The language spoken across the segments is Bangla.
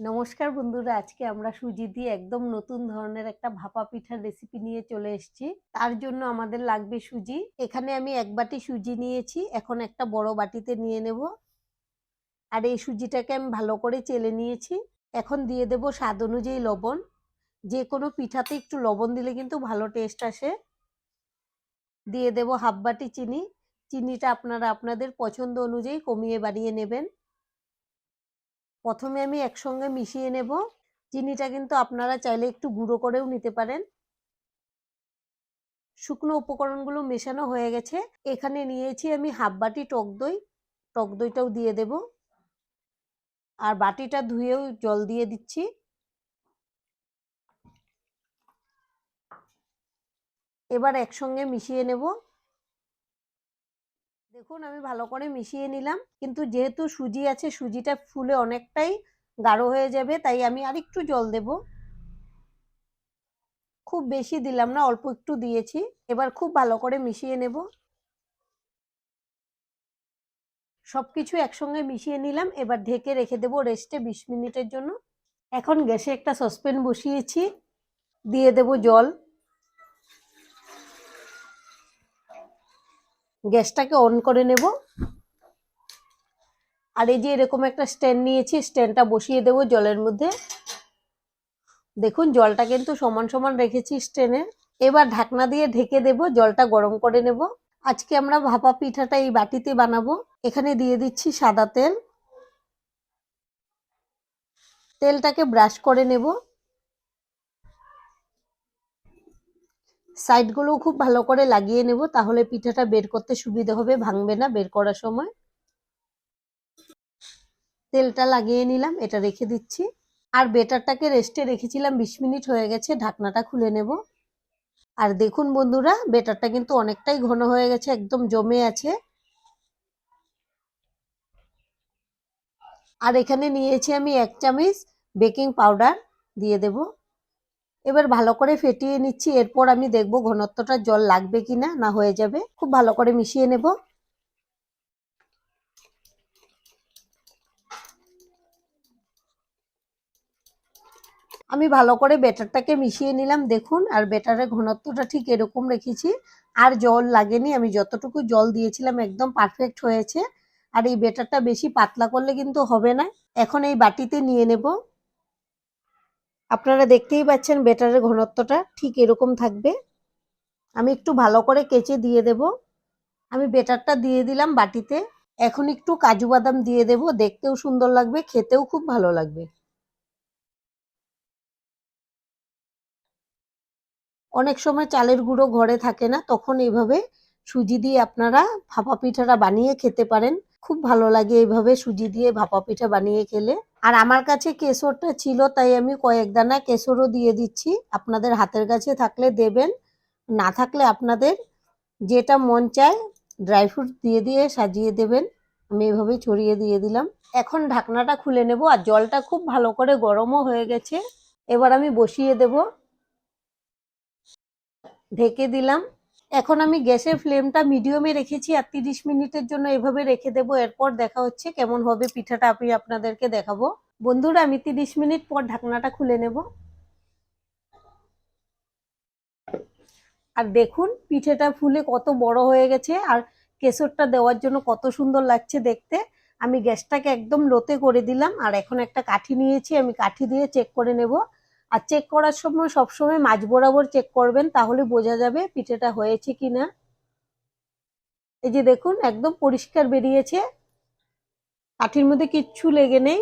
নমস্কার বন্ধুরা, আজকে আমরা সুজি দিয়ে একদম নতুন ধরনের একটা ভাপা পিঠার রেসিপি নিয়ে চলে এসেছি। তার জন্য আমাদের লাগবে সুজি। এখানে আমি এক বাটি সুজি নিয়েছি, এখন একটা বড় বাটিতে নিয়ে নেব। আর এই সুজিটাকে আমি ভালো করে চেলে নিয়েছি। এখন দিয়ে দেব স্বাদ অনুযায়ী লবণ। যে কোনো পিঠাতে একটু লবণ দিলে কিন্তু ভালো টেস্ট আসে। দিয়ে দেব হাফ বাটি চিনি। চিনিটা আপনারা আপনাদের পছন্দ অনুযায়ী কমিয়ে বাড়িয়ে নেবেন। প্রথমে আমি একসঙ্গে মিশিয়ে নেব। চিনিটা কিন্তু আপনারা চাইলে একটু গুঁড়ো করেও নিতে পারেন। শুকনো উপকরণগুলো মেশানো হয়ে গেছে। এখানে নিয়েছি আমি হাফ বাটি টক দই। টক দইটাও দিয়ে দেব। আর বাটিটা ধুয়েও জল দিয়ে দিচ্ছি। এবার একসঙ্গে মিশিয়ে নেব। দেখুন, আমি ভালো করে মিশিয়ে নিলাম। কিন্তু যেহেতু সুজি আছে, সুজিটা ফুলে অনেকটাই গাঢ় হয়ে যাবে, তাই আমি আর একটু জল দেব। খুব বেশি দিলাম না, অল্প একটু দিয়েছি। এবার খুব ভালো করে মিশিয়ে নেব। সবকিছু একসঙ্গে মিশিয়ে নিলাম। এবার ঢেকে রেখে দেবো রেস্টে বিশ মিনিটের জন্য। এখন গ্যাসে একটা সসপ্যান বসিয়েছি। দিয়ে দেব জল। গ্যাসটাকে অন করে নেব। আর এই যে এরকম একটা স্ট্যান্ড নিয়েছি, স্ট্যান্ডটা বসিয়ে দেব জলের মধ্যে। দেখুন, জলটা কিন্তু সমান সমান রেখেছি স্ট্যান্ডে। এবার ঢাকনা দিয়ে ঢেকে দেব, জলটা গরম করে নেব। আজকে আমরা ভাপা পিঠাটা এই বাটিতে বানাবো। এখানে দিয়ে দিচ্ছি সাদা তেল। তেলটাকে ব্রাশ করে নেব। সাইডগুলো খুব ভালো করে লাগিয়ে নেব, তাহলে পিঠাটা বের করতে সুবিধা হবে, ভাঙবে না বের করার সময়। তেলটা লাগিয়ে নিলাম, এটা রেখে দিচ্ছি। আর বেটারটাকে রেস্টে রেখেছিলাম, বিশ মিনিট হয়ে গেছে, ঢাকনাটা খুলে নেব। আর দেখুন বন্ধুরা, বেটারটা কিন্তু অনেকটাই ঘন হয়ে গেছে, একদম জমে আছে। আর এখানে নিয়েছি আমি এক চামচ বেকিং পাউডার, দিয়ে দেবো। এবার ভালো করে ফেটিয়ে নিচ্ছি, এরপর আমি দেখব ঘনত্বটা জল লাগবে কিনা না না হয়ে যাবে। খুব ভালো করে মিশিয়ে নেব। আমি ভালো করে বেটারটাকে মিশিয়ে নিলাম, দেখুন, আর বেটারের ঘনত্বটা ঠিক এরকম রেখেছি। আর জল লাগেনি, আমি যতটুকু জল দিয়েছিলাম একদম পারফেক্ট হয়েছে। আর এই বেটারটা বেশি পাতলা করলে কিন্তু হবে না। এখন এই বাটিতে নিয়ে নেব। আপনারা দেখতেই পাচ্ছেন বেটারের ঘনত্বটা, ঠিক এরকম থাকবে। আমি একটু ভালো করে কেচে দিয়ে দেব। আমি বেটারটা দিয়ে দিলাম বাটিতে। এখন একটু কাজু বাদাম দিয়ে দেব, দেখতেও সুন্দর লাগবে, খেতেও খুব ভালো লাগবে। অনেক সময় চালের গুঁড়ো ঘরে থাকে না, তখন এইভাবে সুজি দিয়ে আপনারা ভাপা পিঠাটা বানিয়ে খেতে পারেন। খুব ভালো লাগে এইভাবে সুজি দিয়ে ভাপা পিঠা বানিয়ে খেলে। আর আমার কাছে কেশরটা ছিল, তাই আমি কয়েক দানা কেশরও দিয়ে দিচ্ছি। আপনাদের হাতের কাছে থাকলে দেবেন, না থাকলে আপনাদের যেটা মন চায় ড্রাই ফ্রুট দিয়ে দিয়ে সাজিয়ে দেবেন। আমি এভাবে ছড়িয়ে দিয়ে দিলাম। এখন ঢাকনাটা খুলে নেব, আর জলটা খুব ভালো করে গরমও হয়ে গেছে। এবার আমি বসিয়ে দেব। ঢেকে দিলাম। এখন আমি গ্যাসের ফ্লেমটা মিডিয়ামে রেখেছি, আর তিরিশ মিনিটের জন্য এভাবে রেখে দেবো। এরপর দেখা হচ্ছে কেমন হবে পিঠাটা আমি আপনাদেরকে দেখাবো। বন্ধুরা, আমি তিরিশ মিনিট পর ঢাকনাটা খুলে নেব। আর দেখুন, পিঠেটা ফুলে কত বড় হয়ে গেছে, আর কেশরটা দেওয়ার জন্য কত সুন্দর লাগছে দেখতে। আমি গ্যাসটাকে একদম লোতে করে দিলাম, আর এখন একটা কাঠি নিয়েছি, আমি কাঠি দিয়ে চেক করে নেব। আর চেক করার সময় সবসময় মাঝ বরাবর চেক করবেন, তাহলে বোঝা যাবে পিঠেটা হয়েছে কি না এই যে দেখুন, একদম পরিষ্কার বেরিয়েছে। কাঠির মধ্যে কিচ্ছু লেগে নেই।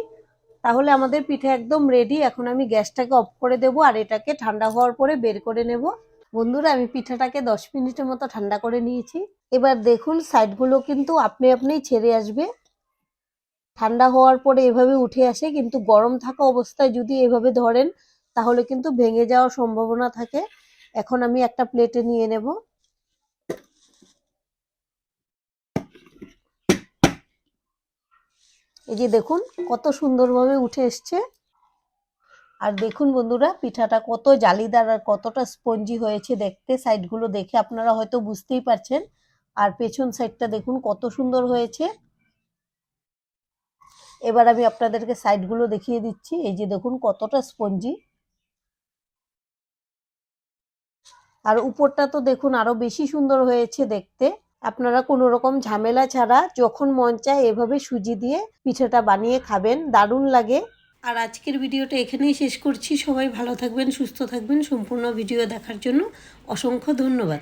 তাহলে আমাদের পিঠে একদম রেডি এখন আমি গ্যাসটাকে অফ করে দেব আর এটাকে ঠান্ডা হওয়ার পরে বের করে নেব। বন্ধুরা, আমি পিঠাটাকে দশ মিনিটের মতো ঠান্ডা করে নিয়েছি। এবার দেখুন সাইডগুলো কিন্তু আপনি আপনিই ছেড়ে আসবে। ঠান্ডা হওয়ার পরে এভাবে উঠে আসে, কিন্তু গরম থাকা অবস্থায় যদি এভাবে ধরেন তাহলে কিন্তু ভেঙে যাওয়ার সম্ভাবনা থাকে। এখন আমি একটা প্লেটে নিয়ে নেব। এই যে দেখুন, কত সুন্দরভাবে উঠে এসছে। আর দেখুন বন্ধুরা, পিঠাটা কত জালিদার আর কতটা স্পঞ্জি হয়েছে দেখতে। সাইডগুলো দেখে আপনারা হয়তো বুঝতেই পারছেন। আর পেছন সাইডটা দেখুন, কত সুন্দর হয়েছে। এবার আমি আপনাদেরকে সাইডগুলো দেখিয়ে দিচ্ছি। এই যে দেখুন, কতটা স্পঞ্জি। আর উপরটা তো দেখুন আরও বেশি সুন্দর হয়েছে দেখতে। আপনারা কোনো রকম ঝামেলা ছাড়া যখন মন চায় এভাবে সুজি দিয়ে পিঠাটা বানিয়ে খাবেন, দারুণ লাগে। আর আজকের ভিডিওটা এখানেই শেষ করছি। সবাই ভালো থাকবেন, সুস্থ থাকবেন। সম্পূর্ণ ভিডিও দেখার জন্য অসংখ্য ধন্যবাদ।